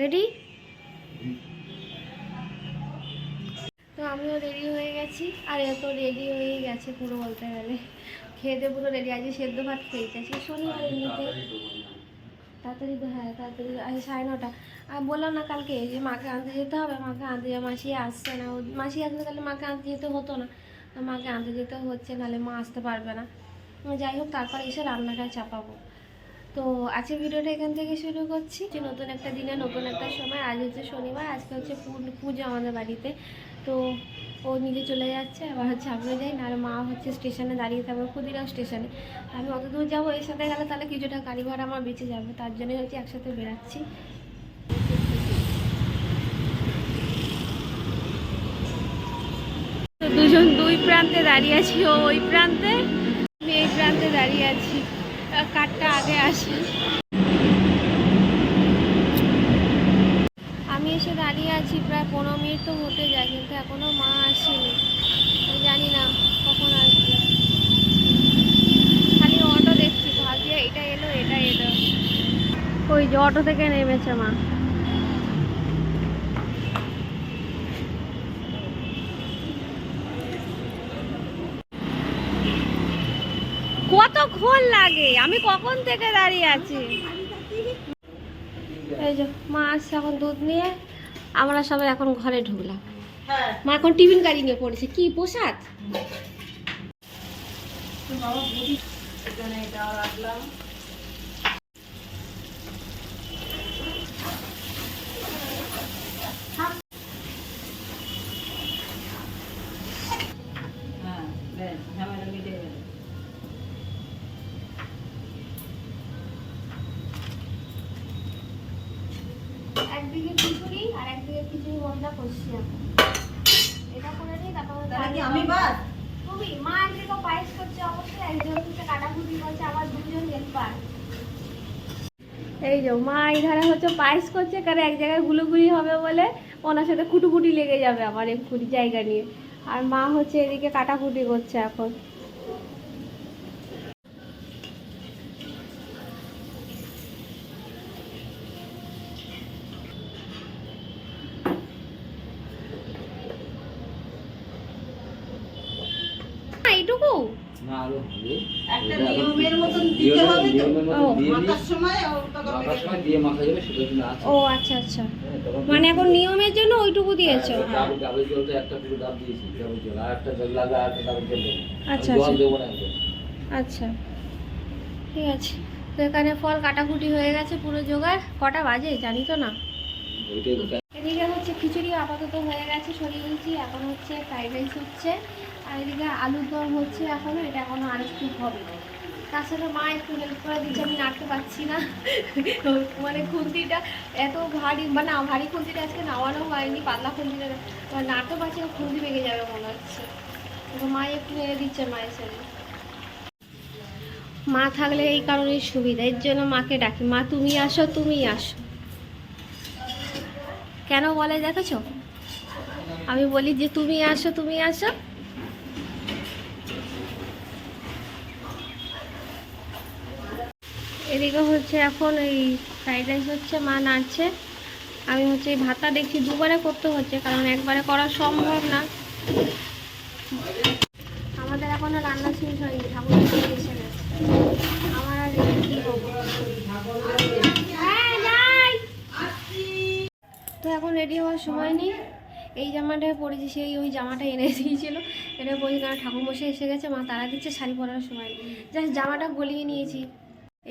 Ready তো আমিও ready হয়ে গেছি। আর এত রেডি হয়ে গেছে পুরো বলতে গেলে। দিয়ে পুরো রেডি আজকে সেদ্ধ ভাত খেয়েছি। আজকে শনিবার এমনিতে। তাড়াতাড়ি হ্যাঁ তাড়াতাড়ি। আজ সাড়ে নটা। আর বললাম না কালকে যে মাকে আনতে যেতে হবে। মাকে আনতে যাবে মাসি আসছে না। মাসি আসলে তাহলে মাকে আনতে যেতে হতো না। মাকে আনতে যেতে হচ্ছে, নাহলে মা আসতে পারবে না। যাই হোক, তারপর এসে রান্নাটা চাপাবো। তো আজকে ভিডিওটা এখান থেকে শুরু করছি। যে নতুন একটা দিনে, নতুন একটা সময়, আজ হচ্ছে শনিবার, আজকে হচ্ছে পুজো আমাদের বাড়িতে। তো ও নিজে চলে যাচ্ছে, আবার হচ্ছে আমিও যাই, না আর মা হচ্ছে স্টেশনে দাঁড়িয়ে তারপর ক্ষুদিরাও স্টেশনে। আমি অত দূর যাব, এর সাথে গেলে তাহলে কিছুটা গাড়ি ভাড়া আমার বেঁচে যাবে, তার জন্যই হচ্ছে একসাথে বেরাচ্ছি তো দুজন দুই প্রান্তে দাঁড়িয়ে আছি, ও ওই প্রান্তে, আমি এই প্রান্তে দাঁড়িয়ে আছি। আগে আসি। আমি এসে দাঁড়িয়ে আছি, প্রায় পনেরো মিনিট তো হতে যায়, কিন্তু এখনও মা আসেনি। আমি জানি না কখন আসবে। খালি অটো দেখছি ভাবছি এটা এলো এটা এলো। ওই যে অটো থেকে নেমেছে মা। কতক্ষণ লাগে? আমি কখন থেকে দাঁড়িয়ে আছি? এই মা আসছে এখন দুধ নিয়ে। আমরা সবাই এখন ঘরে ঢুকলাম। মা এখন টিফিন গাড়ি নিয়ে পড়েছে। কি পোশাক একদিকে খিচুড়ি আর খিচুড়ি মশলা কষছি এখন। এটা করে নিই তারপর আমি বাদ? তুমি মা একদিকে পায়েস করছে অবশ্যই একজন কাটাকুটি করছে আবার দুজন হেল্পার। এই যে মা এই ধারে হচ্ছে পায়েস করছে কারণ এক জায়গায় গুলোগুলি হবে বলে ওনার সাথে কুটুকুটি লেগে যাবে আমার এক্ষুনি জায়গা নিয়ে। আর মা হচ্ছে এদিকে কাটাকুটি করছে এখন। আরও হবে একটা নিয়মের মতন দিতে হবে তো। নিয়মের ও, দিয়ে দিই। মাখার সময় ওটা সময় দিয়ে মাখা যাবে সেটা জন্য আছে। ও আচ্ছা আচ্ছা। হ্যাঁ, মানে এখন নিয়মের জন্য ওইটুকু দিয়েছ? হ্যাঁ, ডাব- ডাবের জলটা একটা পুরো ডাব দিয়েছি ডাবের জল। আর একটা জল লাগবে আর একটা ডাবের জল আচ্ছা, জল আচ্ছা। দেবো না আচ্ছা। ঠিক আছে। তো এখানে ফল কাটাকুটি হয়ে গেছে পুরো জোগাড়। কটা বাজে? জানি তো না ওইটাই তো এদিকে হচ্ছে খিচুড়ি আপাতত হয়ে গেছে, সরিয়ে নিয়েছি এখন হচ্ছে ফ্রাইড রাইস হচ্ছে। আর এদিকে আলুর দম হচ্ছে এখনও এটা এখনও আর একটু হবে। সাথে মা একটু হেল্প করে দিচ্ছে, আমি নাড়তে পারছি না। মানে খুন্তিটা এত ভারী মানে ভারী খুন্তিটা আজকে নামানো হয়নি, পাতলা খুন্তিটা নাড়তে পারছি না, খুন্তি ভেঙে যাবে মনে হচ্ছে। তো মা একটু নেড়ে দিচ্ছে মায়ের সাথে মা থাকলে এই কারণেই সুবিধা, এর জন্য মাকে ডাকি। মা, তুমি আসো তুমি আসো। কেন বলে দেখেছ? আমি বলি যে তুমি আসো তুমি আসো। এদিকে হচ্ছে এখন এই ফ্রাইড রাইস হচ্ছে, মা নাড়ছে। আমি হচ্ছে এই ভাতটা দেখছি দুবারে করতে হচ্ছে, কারণ একবারে করা সম্ভব না। আমাদের এখনও রান্না শেষ হয়নি, ঠাকুর আমার আর রেডি কি হব হ্যাঁ যাই তো এখন রেডি হওয়ার সময় নেই। এই জামাটা পরেছি সেই ওই জামাটা এনে দিয়েছিল। এটা পরে কারণ ঠাকুরমশাই এসে গেছে মা তারা দিচ্ছে শাড়ি পরার সময়। নেই জাস্ট জামাটা গলিয়ে নিয়েছি।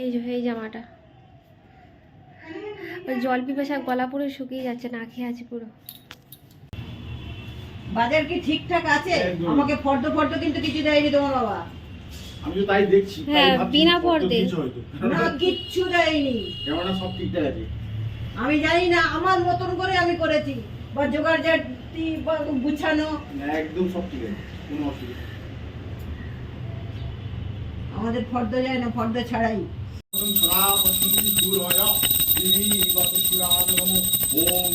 এই যে এই জামাটা। ওই জল পিপাসা গলা পুরো শুকিয়ে যাচ্ছে না খেয়ে আছে পুরো। বাজার কি ঠিকঠাক আছে? আমাকে ফর্দ ফর্দ কিন্তু কিছু দেয়নি তোমার বাবা। আমি তো তাই দেখছি হ্যাঁ, বিনা। কিছু না কিচ্ছু দেয়নি। কেননা সব ঠিকঠাক আছে। আমি জানি না আমার মতন করে আমি করেছি। বা জোগাড় জাতি বা গুছানো। একদম সব ঠিক আছে কোনো অসুবিধা আমাদের ফর্দ যায় না ফর্দ ছাড়াই। দূর হয়? ওম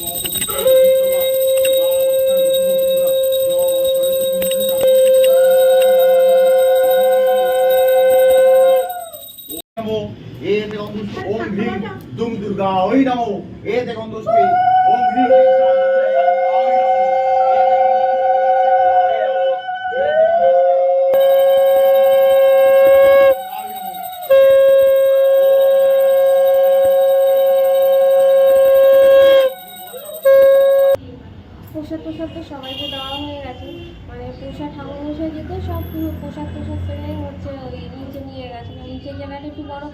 এতে গন্ধস্তে ওম হ্রিং ক্লিং সাধু ওই প্রসাদ প্রসাদ তো সবাইকে দেওয়া হয়ে গেছে। মানে প্রসাদ ঠাকুর মশাই যেত সব পুরো প্রসাদ প্রসাদ ফেলে হচ্ছে ওই নিচে নিয়ে গেছে। নিচের জায়গাটা একটু বড়।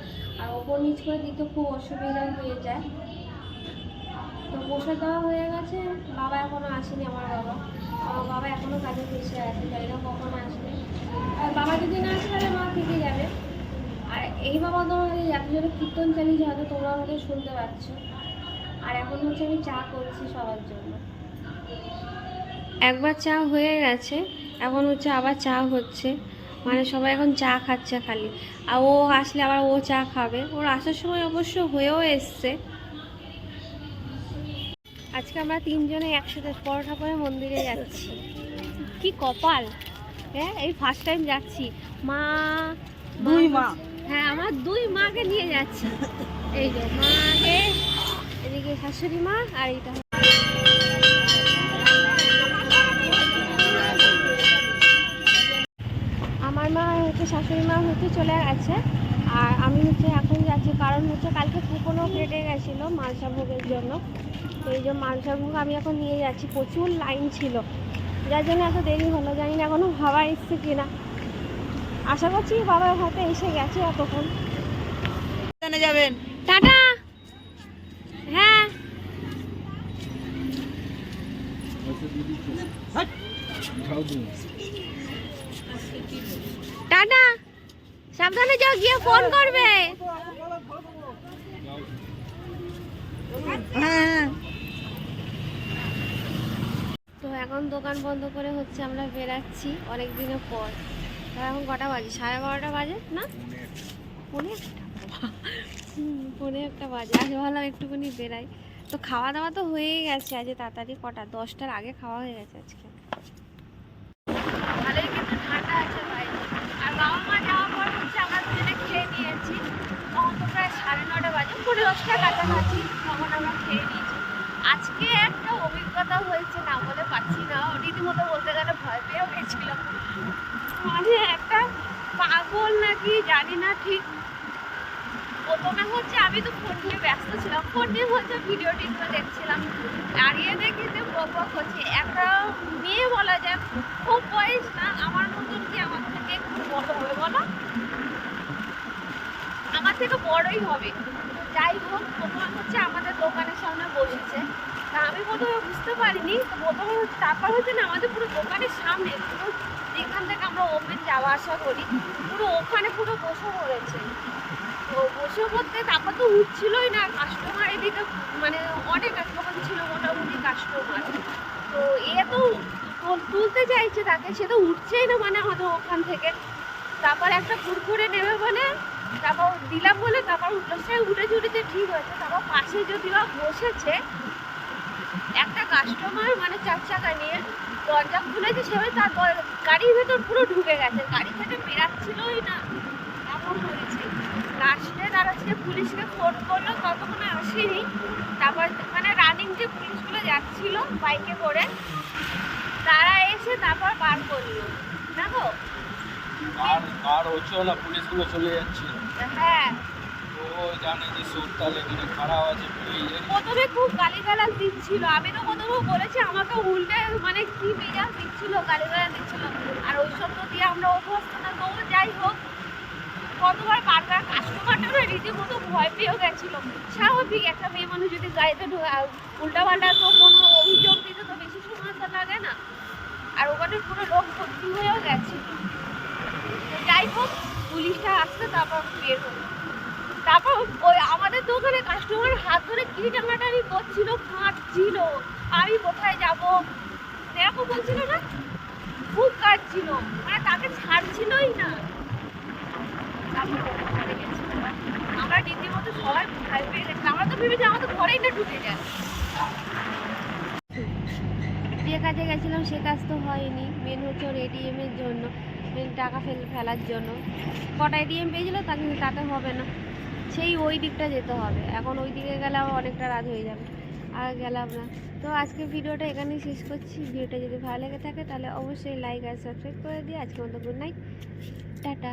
আর ওপর নিচ করে দিতে খুব অসুবিধা হয়ে যায়। তো প্রসাদ দেওয়া হয়ে গেছে। বাবা এখনও আসেনি আমার বাবা। আমার বাবা এখনও কাজে বসে আছে জানি না কখন আসবে। আর বাবা যদি না আসে তাহলে মা থেকে যাবে। আর এই বাবা তোমার এত জোরে কীর্তন চালিয়েছে হয়তো তোমরা আমাদের শুনতে পাচ্ছ। আর এখন হচ্ছে আমি চা করছি সবার জন্য। একবার চা হয়ে গেছে, এখন হচ্ছে আবার চা হচ্ছে। মানে সবাই এখন চা খাচ্ছে খালি। আর ও আসলে আবার ও চা খাবে। ওর আসার সময় অবশ্য হয়েও এসছে। আজকে আমরা তিনজনে একসাথে পরোটা করে মন্দিরে যাচ্ছি। কি কপাল! হ্যাঁ এই ফার্স্ট টাইম যাচ্ছি। মা দুই মা। হ্যাঁ আমার দুই মাকে নিয়ে যাচ্ছি। এই যে মাকে এদিকে শাশুড়ি মা আর এইটা হচ্ছে শাশুড়ি মা হচ্ছে চলে গেছে। আর আমি হচ্ছে এখন যাচ্ছি কারণ হচ্ছে কালকে কুপনও কেটে গেছিল মালসা ভোগের জন্য। তো এই যে মালসা ভোগ আমি এখন নিয়ে যাচ্ছি প্রচুর লাইন ছিল। যার জন্য এত দেরি হলো জানি না এখনও ভাবা এসছে কিনা। আশা করছি বাবা হয়তো এসে গেছে এতক্ষণ। যাবেন? টাটা! হ্যাঁ। টাটা। সাবধানে যাও গিয়ে ফোন করবে। হ্যাঁ। তো এখন দোকান বন্ধ করে হচ্ছে আমরা বেরাচ্ছি অনেক দিনের পর এখন কটা বাজে? সাড়ে বারোটা বাজে না? পৌনে একটা। একটা বাজে। আগে ভাবলাম একটুখানি বেরাই। তো খাওয়া দাওয়া তো হয়েই গেছে আজ তাড়াতাড়ি কটা? দশটার আগে খাওয়া হয়ে গেছে আজকে। বাইরে আর বাবা যাওয়ার পর হচ্ছে আমরা দুজনে খেয়ে নিয়েছি তখন প্রায় সাড়ে নটা বাজে পনেরো দশটা কাছাকাছি তখন আমরা খেয়ে নিয়েছি আজকে একটা অভিজ্ঞতা হয়েছে না বলে পাচ্ছি না রীতিমতো বলতে গেলে ভয় পেয়েও গেছিলাম মানে একটা পাগল নাকি জানি না ঠিক প্রথমে হচ্ছে আমি তো ফোন নিয়ে ব্যস্ত ছিলাম। ফোন নিয়ে হচ্ছে ভিডিও টিডিও দেখছিলাম। দাঁড়িয়ে দেখি যে বক হচ্ছে। একটা মেয়ে বলা যায়, খুব বয়স না, আমার মতন কি আমার থেকে একটু বড় হবে বলো? আমার থেকে বড়ই হবে। যাই হোক, প্রথমে হচ্ছে আমাদের দোকানের সামনে বসেছে। তা আমি প্রথমে বুঝতে পারিনি, প্রথমে হচ্ছে, তারপর হচ্ছে না, আমাদের পুরো দোকানের সামনে, পুরো যেখান থেকে আমরা ওপেন যাওয়া আসা করি, পুরো ওখানে পুরো বসে পড়েছে। তো বসে পড়তে তারপর তো উঠছিলই না কাস্টমার এদিকে মানে অনেক দোকান ছিল মোটামুটি কাস্টমার তো এ তো তুল- তুলতে চাইছে তাকে, সে তো উঠছেই না মানে আমাদের ওখান থেকে। তারপর একটা কুরকুরে নেবে বলে, তারপর দিলাম বলে, তারপর উঠল। সে উঠে চুটিতে ঠিক হয়েছে। তারপর পাশে যদি বা বসেছে, একটা কাস্টমার মানে চার চাকা নিয়ে দরজা খুলেছে সেভাবে তারপর গাড়ির ভেতর পুরো ঢুকে গেছে। গাড়ি থেকে বেরাচ্ছিলই না। এমন হয়েছে। লাস্টে তারা আজকে পুলিশকে ফোন করল ততক্ষণে আসেনি। তারপর মানে রানিং যে পুলিশগুলো যাচ্ছিল বাইকে করে তারা এসে তারপর বার করল। দেখো? আর আর হচ্ছেও না পুলিশগুলো চলে যাচ্ছিল। হ্যাঁ। ও জানে যে সুরতাল এখানে খারাপ আছে প্রথমে খুব গালিগালাজ দিচ্ছিল। আমি তো প্রথমে বলেছি আমাকে উল্টে মানে কি মেজাজ দিচ্ছিল গালিগালাজ দিচ্ছিল। আর ওই সব তো দিয়ে আমরা অভ্যস্ত না। তবু যাই হোক কতবার বারবার কাস্টমারটা রীতিমতো ভয় পেয়েও গেছিল। স্বাভাবিক, একটা মেয়ে মানুষ যদি গাড়িতে উল্টা পাল্টা তো কোনো অভিযোগ দিতে তো বেশি সময় তো লাগে না। আর ওখানে পুরো লোক ভর্তি হয়েও গেছে। যাই হোক, পুলিশটা আসতে তারপর বের হলো তারপর ওই আমাদের দোকানে কাস্টমার হাত ধরে কি টানাটানি করছিল, কাঁদছিল। আমি কোথায় যাব? দেখো বলছিল না, খুব কাঁদছিল। মানে তাকে ছাড়ছিলই না তারপর ওকে ঘরে গেছিল। যে কাজে গেছিলাম, সে কাজ তো হয়নি। মেন হচ্ছে ওর এটিএমের জন্য মেন টাকা ফেল, ফেলার জন্য। কটা এটিএম পেয়েছিল, তা কিন্তু তাতে হবে না। সেই ওই দিকটা যেতে হবে। এখন ওই দিকে গেলে আবার অনেকটা রাত হয়ে যাবে। আর গেলাম না। তো আজকে ভিডিওটা এখানেই শেষ করছি। ভিডিওটা যদি ভালো লেগে থাকে, তাহলে অবশ্যই লাইক আর সাবস্ক্রাইব করে দিও। আজকে মতো গুড নাইট টাটা।